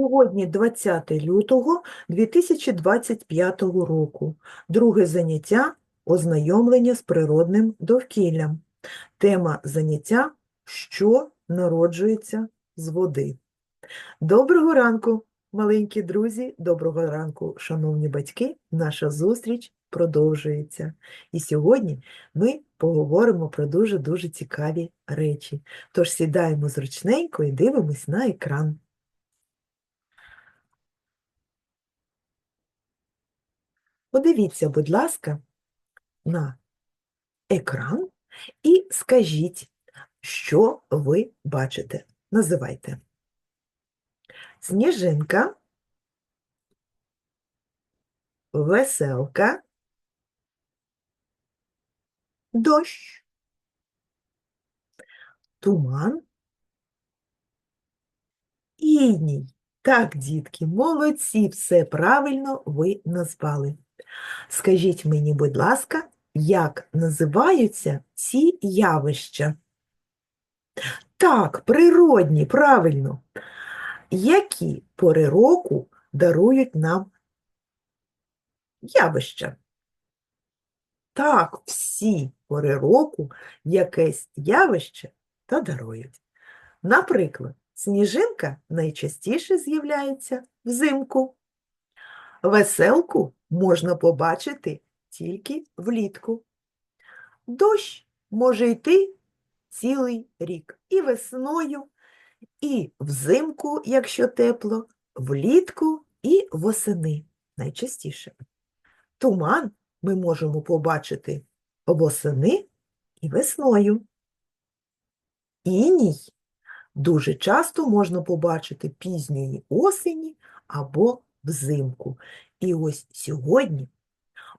Сьогодні 20 лютого 2025 року. Друге заняття – ознайомлення з природним довкіллям. Тема заняття – що народжується з води. Доброго ранку, маленькі друзі, доброго ранку, шановні батьки. Наша зустріч продовжується. І сьогодні ми поговоримо про дуже-дуже цікаві речі. Тож сідаємо зручненько і дивимось на екран. Подивіться, будь ласка, на екран і скажіть, що ви бачите. Називайте. Сніжинка, веселка, дощ, туман, іній. Так, дітки, молодці, все правильно ви назвали. Скажіть мені, будь ласка, як називаються ці явища? Так, природні, правильно. Які пори року дарують нам явища? Так, всі пори року якесь явище та дарують. Наприклад, сніжинка найчастіше з'являється взимку. Веселку можна побачити тільки влітку. Дощ може йти цілий рік і весною, і взимку, якщо тепло, влітку і восени найчастіше. Туман ми можемо побачити восени і весною. Іній дуже часто можна побачити пізньої осені або взимку. І ось сьогодні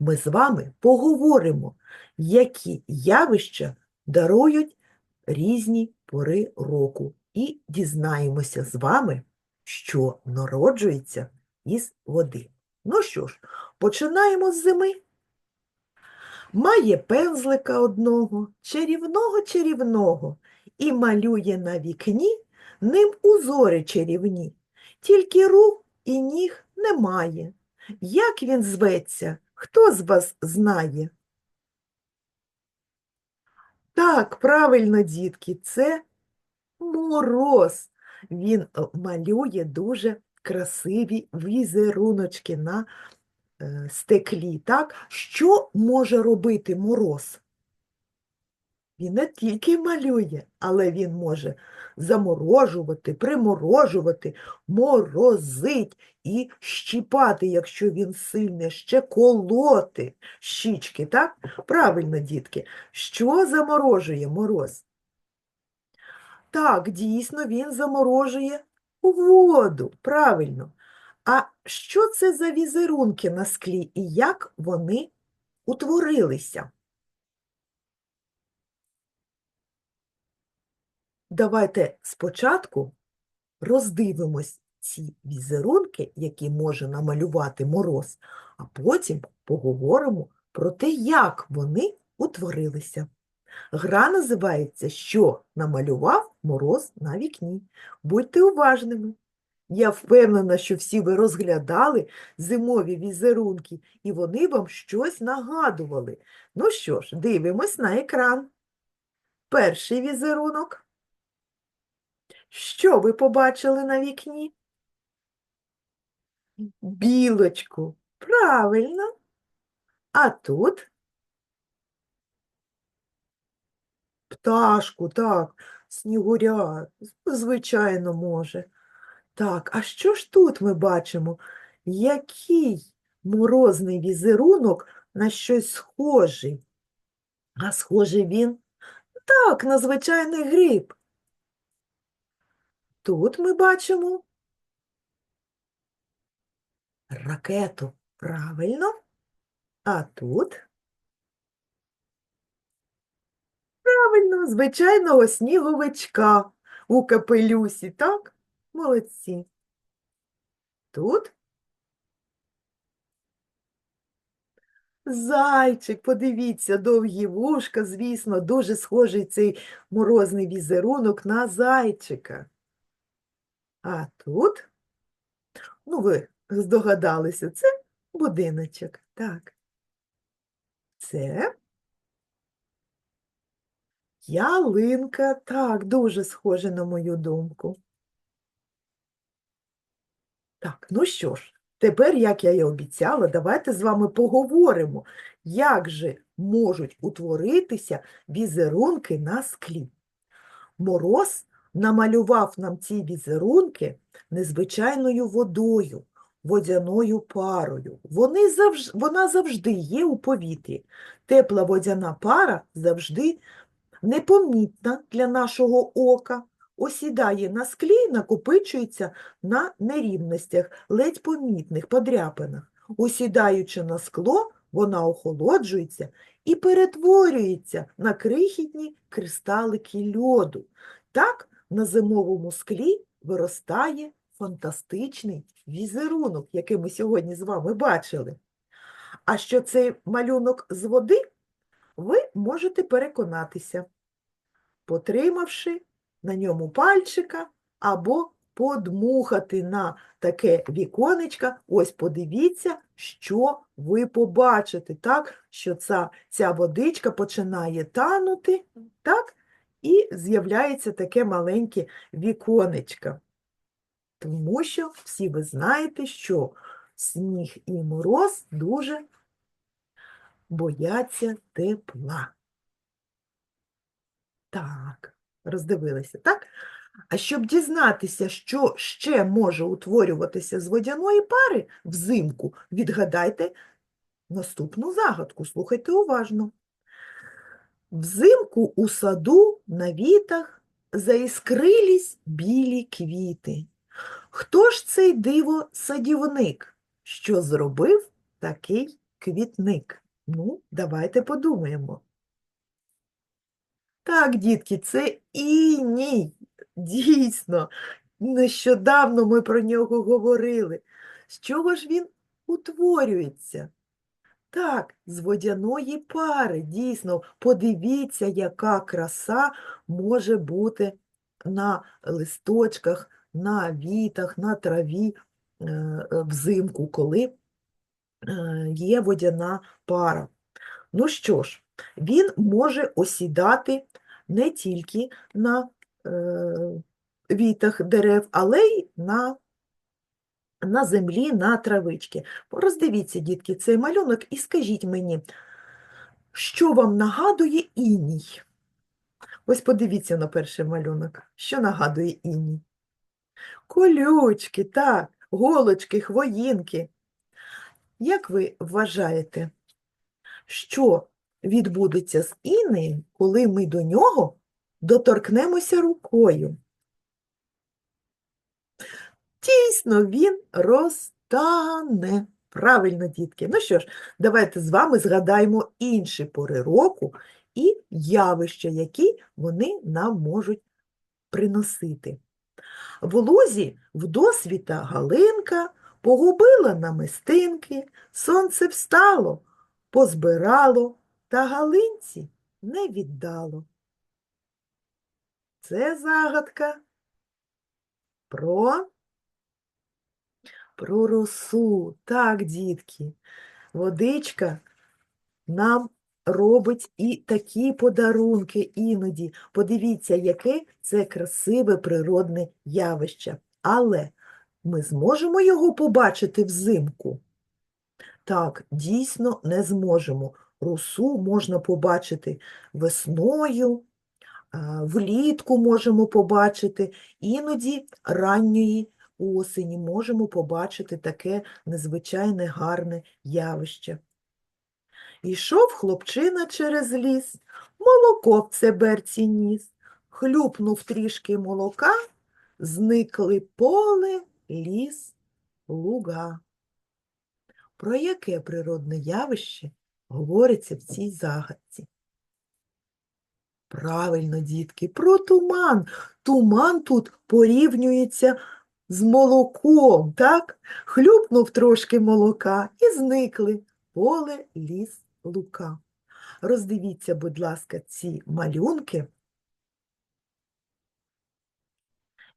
ми з вами поговоримо, які явища дарують різні пори року, і дізнаємося з вами, що народжується із води. Ну що ж, починаємо з зими. Має пензлика одного, чарівного-чарівного, і малює на вікні ним узори чарівні, тільки рук і ніг немає. Як він зветься, хто з вас знає? Так, правильно, дітки, це мороз. Він е, малює дуже красиві візеруночки на е, стеклі. Так? Що може робити мороз? Він не тільки малює, але він може заморожувати, приморожувати, морозить і щіпати, якщо він сильний, ще колоти щічки, так? Правильно, дітки. Що заморожує мороз? Так, дійсно, він заморожує воду, правильно. А що це за візерунки на склі і як вони утворилися? Давайте спочатку роздивимось ці візерунки, які може намалювати мороз, а потім поговоримо про те, як вони утворилися. Гра називається Що намалював мороз на вікні. Будьте уважними. Я впевнена, що всі ви розглядали зимові візерунки, і вони вам щось нагадували. Ну що ж, дивимось на екран. Перший візерунок. Що ви побачили на вікні? Білочку. Правильно. А тут пташку, так, снігуря, звичайно, може. Так, а що ж тут ми бачимо? Який морозний візерунок на щось схожий? А схожий він? Так, на звичайний гриб. Тут ми бачимо ракету. Правильно. А тут правильно, звичайного сніговичка у капелюсі, так? Молодці. Тут зайчик, подивіться, довгі вушка, звісно, дуже схожий цей морозний візерунок на зайчика. А тут Ну, ви здогадалися, це будиночок. Так. Це ялинка. Так, дуже схоже на мою думку. Так, ну що ж, тепер, як я і обіцяла, давайте з вами поговоримо, як же можуть утворитися візерунки на склі. Мороз намалював нам ці візерунки незвичайною водою, водяною парою. Вони завж... Вона завжди є у повітрі. Тепла водяна пара завжди непомітна для нашого ока, осідає на склі і накопичується на нерівностях, ледь помітних подряпинах. Осідаючи на скло, вона охолоджується і перетворюється на крихітні кристалики льоду. Так на зимовому склі виростає фантастичний візерунок, який ми сьогодні з вами бачили. А що цей малюнок з води, ви можете переконатися, потримавши на ньому пальчика або подмухати на таке віконечко. Ось подивіться, що ви побачите, так? що ця, ця водичка починає танути, так? І з'являється таке маленьке віконечко. Тому що всі ви знаєте, що сніг і мороз дуже бояться тепла. Так, роздивилися, так? А щоб дізнатися, що ще може утворюватися з водяної пари взимку, відгадайте наступну загадку. Слухайте уважно. Взимку у саду на вітах заіскрились білі квіти. Хто ж цей диво садівник, що зробив такий квітник? Ну, давайте подумаємо. Так, дітки, це іній. Дійсно, нещодавно ми про нього говорили. З чого ж він утворюється? Так, з водяної пари. Дійсно, подивіться, яка краса може бути на листочках, на вітах, на траві е, е, взимку, коли е, є водяна пара. Ну що ж, він може осідати не тільки на вітах дерев, але й на, на землі, на травички. Роздивіться, дітки, цей малюнок і скажіть мені, що вам нагадує іній? Ось подивіться на перший малюнок. Що нагадує іній? Колючки, так, голочки, хвоїнки. Як ви вважаєте, що відбудеться з інеєм, коли ми до нього доторкнемося рукою? Дійсно, він розтане. Правильно, дітки. Ну що ж, давайте з вами згадаємо інші пори року і явища, які вони нам можуть приносити. В лузі вдосвіта галинка погубила намистинки, сонце встало, позбирало, та галинці не віддало. Це загадка про, про росу. Так, дітки, водичка нам робить і такі подарунки іноді. Подивіться, яке це красиве природне явище. Але ми зможемо його побачити взимку? Так, дійсно не зможемо. Росу можна побачити весною, влітку можемо побачити, іноді ранньої осені можемо побачити таке незвичайне гарне явище. Ішов хлопчина через ліс, молоко в цеберці ніс, хлюпнув трішки молока, зникли поле, ліс, луга. Про яке природне явище говориться в цій загадці? Правильно, дітки, про туман. Туман тут порівнюється з молоком, так? Хлюпнув трошки молока і зникли поле, ліс, лука. Роздивіться, будь ласка, ці малюнки,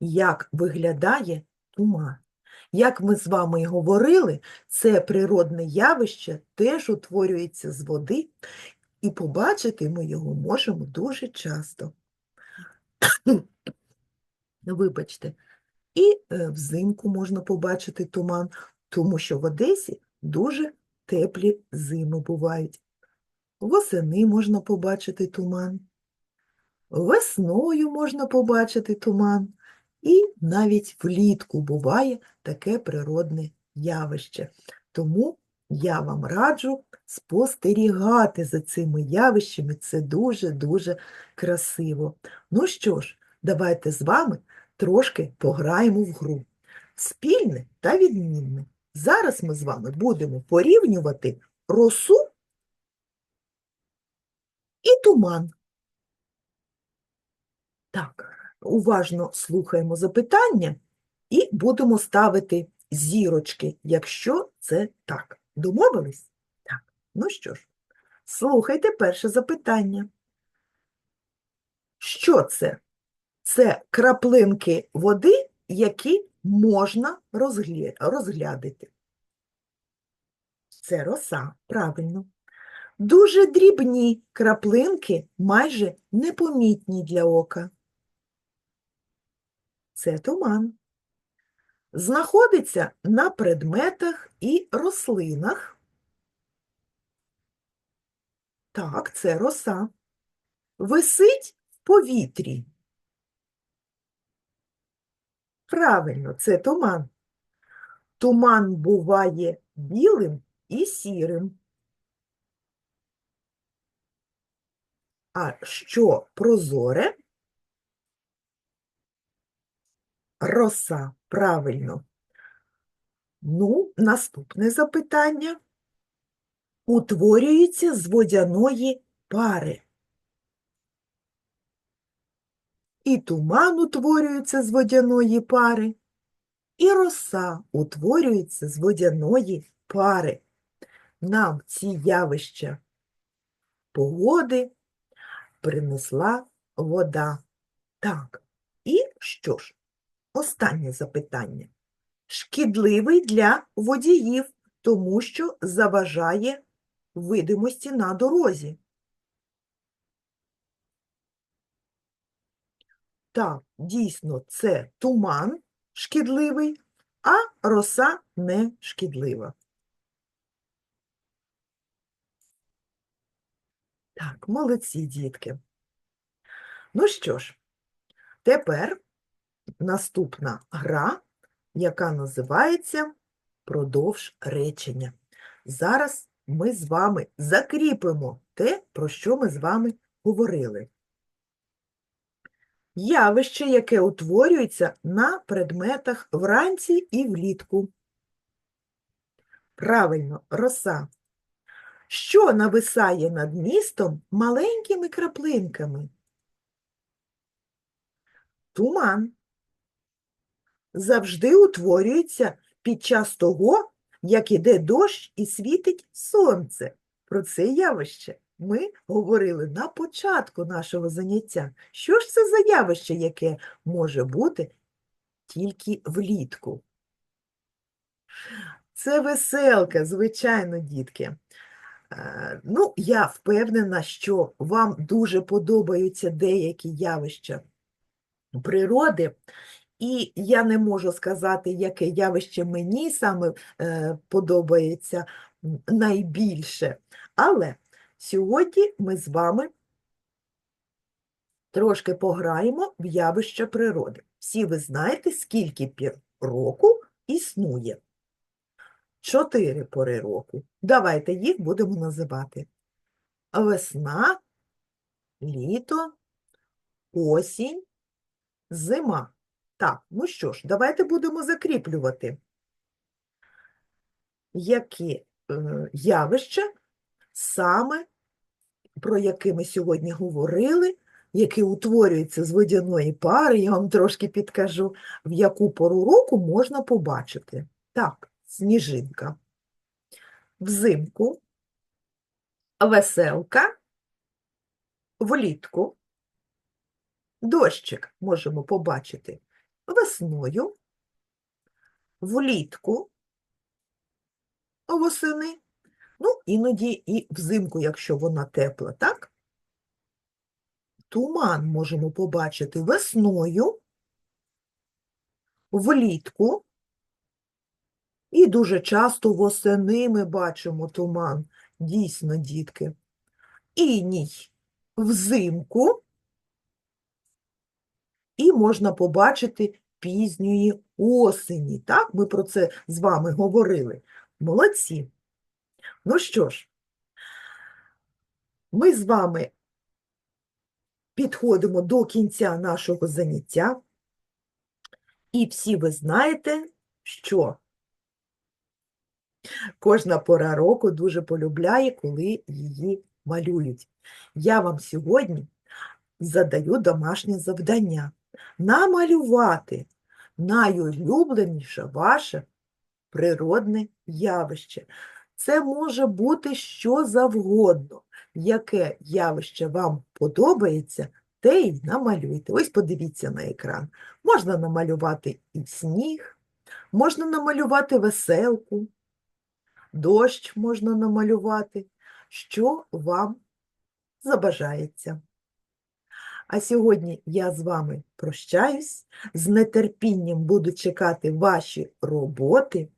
як виглядає туман. Як ми з вами і говорили, це природне явище теж утворюється з води, і побачити ми його можемо дуже часто. Вибачте, і е, взимку можна побачити туман, тому що в Одесі дуже теплі зими бувають. Восени можна побачити туман, весною можна побачити туман, і навіть влітку буває таке природне явище. Тому я вам раджу спостерігати за цими явищами, це дуже-дуже красиво. Ну що ж, давайте з вами трошки пограємо в гру. Спільне та відмінне. Зараз ми з вами будемо порівнювати росу і туман. Так, уважно слухаємо запитання і будемо ставити зірочки, якщо це так. Домовились? Так. Ну що ж, слухайте перше запитання. Що це? Це краплинки води, які можна розглі... розглядати. Це роса, правильно. Дуже дрібні краплинки, майже непомітні для ока. Це туман. Знаходиться на предметах і рослинах. Так, це роса. Висить в повітрі. Правильно, це туман. Туман буває білим і сірим. А що прозоре? Роса, правильно. Ну, наступне запитання. Утворюється з водяної пари. І туман утворюється з водяної пари, і роса утворюється з водяної пари. Нам ці явища погоди принесла вода. Так, і що ж? Останнє запитання. Шкідливий для водіїв, тому що заважає видимості на дорозі. Так, дійсно, це туман шкідливий, а роса не шкідлива. Так, молодці, дітки. Ну що ж, тепер наступна гра, яка називається Продовж речення. Зараз ми з вами закріпимо те, про що ми з вами говорили. Явище, яке утворюється на предметах вранці і влітку. Правильно, роса. Що нависає над містом маленькими краплинками? Туман. Завжди утворюється під час того, як іде дощ і світить сонце. Про це явище ми говорили на початку нашого заняття. Що ж це за явище, яке може бути тільки влітку? Це веселка, звичайно, дітки. Е, Ну, я впевнена, що вам дуже подобаються деякі явища природи, і я не можу сказати, яке явище мені саме е, подобається найбільше. Але сьогодні ми з вами трошки пограємо в явище природи. Всі ви знаєте, скільки пір року існує. Чотири пори року. Давайте їх будемо називати. Весна, літо, осінь, зима. Так, ну що ж, давайте будемо закріплювати, які е, явища саме, про які ми сьогодні говорили, які утворюються з водяної пари, я вам трошки підкажу, в яку пору року можна побачити. Так, сніжинка. Взимку, веселка, влітку, дощик можемо побачити весною, влітку, восени, ну, іноді і взимку, якщо вона тепла, так? Туман можемо побачити весною, влітку, і дуже часто восени ми бачимо туман. Дійсно, дітки. Іній взимку, і можна побачити пізньої осені. Так, ми про це з вами говорили. Молодці. Ну що ж, ми з вами підходимо до кінця нашого заняття, і всі ви знаєте, що кожна пора року дуже полюбляє, коли її малюють. Я вам сьогодні задаю домашнє завдання намалювати найулюбленіше ваше природне явище. Це може бути що завгодно. Яке явище вам подобається, те й намалюйте. Ось подивіться на екран. Можна намалювати і сніг, можна намалювати веселку, дощ можна намалювати, що вам забажається. А сьогодні я з вами прощаюсь, з нетерпінням буду чекати ваші роботи,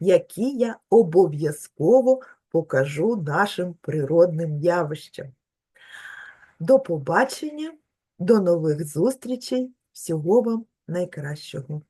які я обов'язково покажу нашим природним явищам. До побачення, до нових зустрічей, всього вам найкращого!